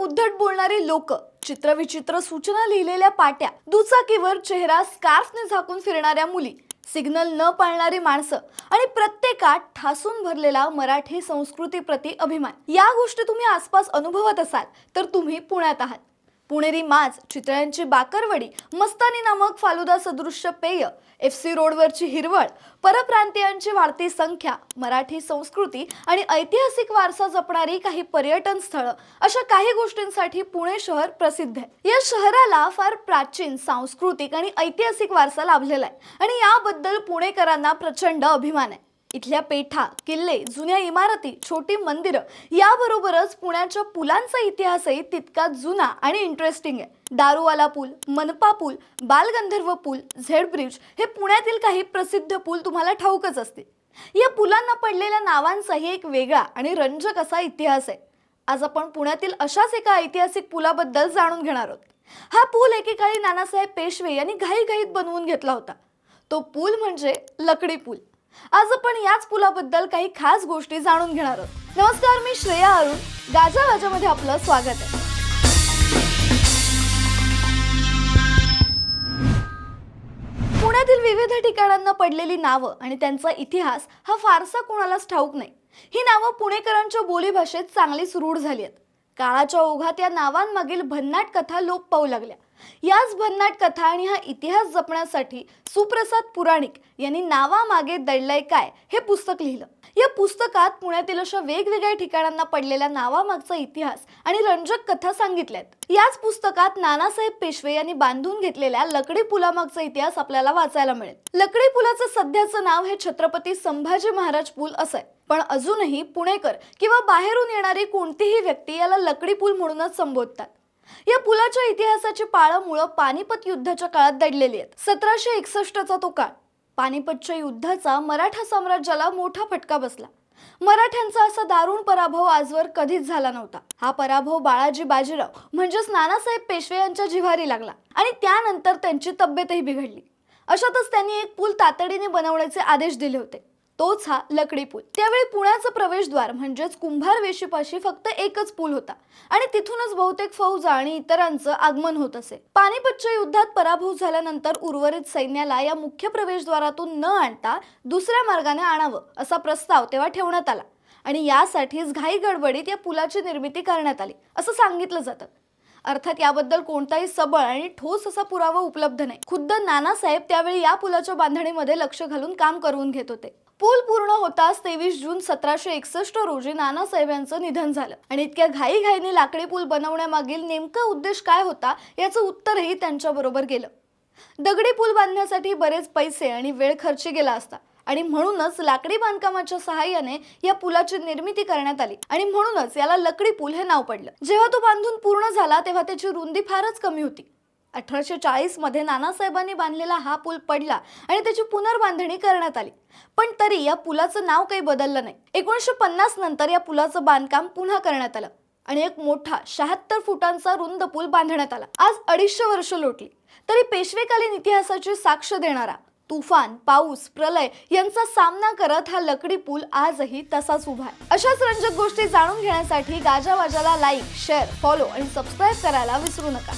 उद्धट बोलणारे लोक चित्रविचित्र सूचना लिहिलेल्या पाट्या दुचाकीवर चेहरा स्कार्फने झाकून फिरणाऱ्या मुली सिग्नल न पाळणारी माणसं आणि प्रत्येकात ठासून भरलेला मराठी संस्कृतीप्रती अभिमान. या गोष्टी तुम्ही आसपास अनुभवत असाल तर तुम्ही पुण्यात आहात. पुणेरी माज चितळ्यांची बाकरवडी मस्तानी नामक फालुदा सदृश्य पेय एफ सी रोडवरची हिरवळ परप्रांतीयांची वाढती संख्या मराठी संस्कृती आणि ऐतिहासिक वारसा जपणारी काही पर्यटन स्थळं अशा काही गोष्टींसाठी पुणे शहर प्रसिद्ध आहे. या शहराला फार प्राचीन सांस्कृतिक आणि ऐतिहासिक वारसा लाभलेला आहे आणि याबद्दल पुणेकरांना प्रचंड अभिमान आहे. इथल्या पेठा किल्ले जुन्या इमारती छोटी मंदिरं याबरोबरच पुण्याच्या पुलांचा इतिहासही तितकाच जुना आणि इंटरेस्टिंग आहे. दारूवाला पूल मनपा पूल बालगंधर्व पूल झेड ब्रिज हे पुण्यातील काही प्रसिद्ध पूल तुम्हाला ठाऊकच असतील. या पुलांना पडलेल्या नावांचाही एक वेगळा आणि रंजक असा इतिहास आहे. आज आपण पुण्यातील अशाच एका ऐतिहासिक पुलाबद्दल जाणून घेणार आहोत. हा पूल एकेकाळी नानासाहेब पेशवे यांनी घाईघाईत बनवून घेतला होता. तो पूल म्हणजे लकडी पूल. आज आपण याच पुलाबद्दल काही खास गोष्टी जाणून घेणार आहोत. नमस्कार मी श्रेया अरुण. गाजा गाजामध्ये आपलं स्वागत आहे. पुण्यातील विविध ठिकाणांना पडलेली नावं आणि त्यांचा इतिहास हा फारसा कोणालाच ठाऊक नाही. ही नावं पुणेकरांच्या बोलीभाषेत चांगलीच रूढ झाली आहेत. काळाच्या ओघात या नावांमागील भन्नाट कथा लोप पाहू लागल्या. याच भन्नाट कथा आणि हा इतिहास जपण्यासाठी सुप्रसाद पुराणिक यांनी नावामागे दडलंय काय हे पुस्तक लिहिलं. या पुस्तकात पुण्यातील अशा वेगवेगळ्या ठिकाणांना पडलेल्या नावामागचा इतिहास आणि रंजक कथा सांगितल्यात. याच पुस्तकात नानासाहेब पेशवे यांनी बांधून घेतलेल्या लकडी पुलामागचा इतिहास आपल्याला वाचायला मिळेल. लकडी पुलाचं सध्याचं नाव हे छत्रपती संभाजी महाराज पूल असं आहे पण अजूनही पुणेकर किंवा बाहेरून येणारी कोणतीही व्यक्ती याला लकडी पूल म्हणूनच संबोधतात. या पुलाच्या इतिहासाची पाळंमुळं पानिपत युद्धाच्या काळात दडलेली आहेत. सतराशे एकसष्टचा तो काळ. पानिपतच्या युद्धाचा मराठा साम्राज्याला मोठा फटका बसला. मराठ्यांचा असा दारुण पराभव आजवर कधीच झाला नव्हता. हा पराभव बाळाजी बाजीराव म्हणजेच नानासाहेब पेशवे यांच्या जिव्हारी लागला आणि त्यानंतर त्यांची तब्येतही बिघडली. अशातच त्यांनी एक पूल तातडीने बनवण्याचे आदेश दिले होते. तोच हा लकडी पूल. त्यावेळी पुण्याचं प्रवेशद्वार म्हणजेच कुंभार वेशीपाशी फक्त एकच पूल होता. आणि तिथूनच बहुतेक फौजा आणि इतरांचं आगमन होत असे. पानिपतच्या युद्धात पराभव झाल्यानंतर उर्वरित सैन्याला या मुख्य प्रवेशद्वारातून न आणता दुसऱ्या मार्गाने आणावं असा प्रस्ताव तेव्हा ठेवण्यात आला. आणि यासाठीच घाई गडबडीत या पुलाची निर्मिती करण्यात आली असं सांगितलं जातं. अर्थात याबद्दल कोणताही सबळ आणि ठोस असा पुरावा उपलब्ध नाही. खुद्द नानासाहेब त्यावेळी या पुलाच्या बांधणीमध्ये लक्ष घालून काम करून घेत होते. पूल पूर्ण होताच तेवीस जून सतराशे एकसष्ट रोजी नानासाहेब यांचं निधन झालं. आणि इतक्या घाईघाईने लाकडी पूल बनवण्यामागील नेमका उद्देश काय होता याचं उत्तरही त्यांच्या बरोबर गेलं. दगडी पूल बांधण्यासाठी बरेच पैसे आणि वेळ खर्च गेला असता. आणि म्हणूनच लाकडी बांधकामाच्या सहाय्याने या पुलाची निर्मिती करण्यात आली. आणि म्हणूनच याला लकडी पूल हे नाव पडलं. जेव्हा तो बांधून पूर्ण झाला तेव्हा त्याची रुंदी फारच कमी होती. अठराशे चाळीसमध्ये नानासाहेबांनी बांधलेला हा पूल पडला आणि त्याची पुनर्बांधणी करण्यात आली. पण तरी या पुलाचं नाव काही बदललं नाही. एकोणीसशे पन्नास नंतर या पुलाचं बांधकाम पुन्हा करण्यात आलं आणि एक मोठा शहात्तर फुटांचा रुंद पूल बांधण्यात आला. आज अडीचशे वर्ष लोटली. तरी पेशवेकालीन इतिहासाची साक्ष देणारा तुफान पाऊस प्रलय यांचा सामना करत हा लकडी पूल आजही तसाच उभा आहे. अशाच रंजक गोष्टी जाणून घेण्यासाठी गाजावाजाला लाईक शेअर फॉलो आणि सबस्क्राईब करायला विसरू नका.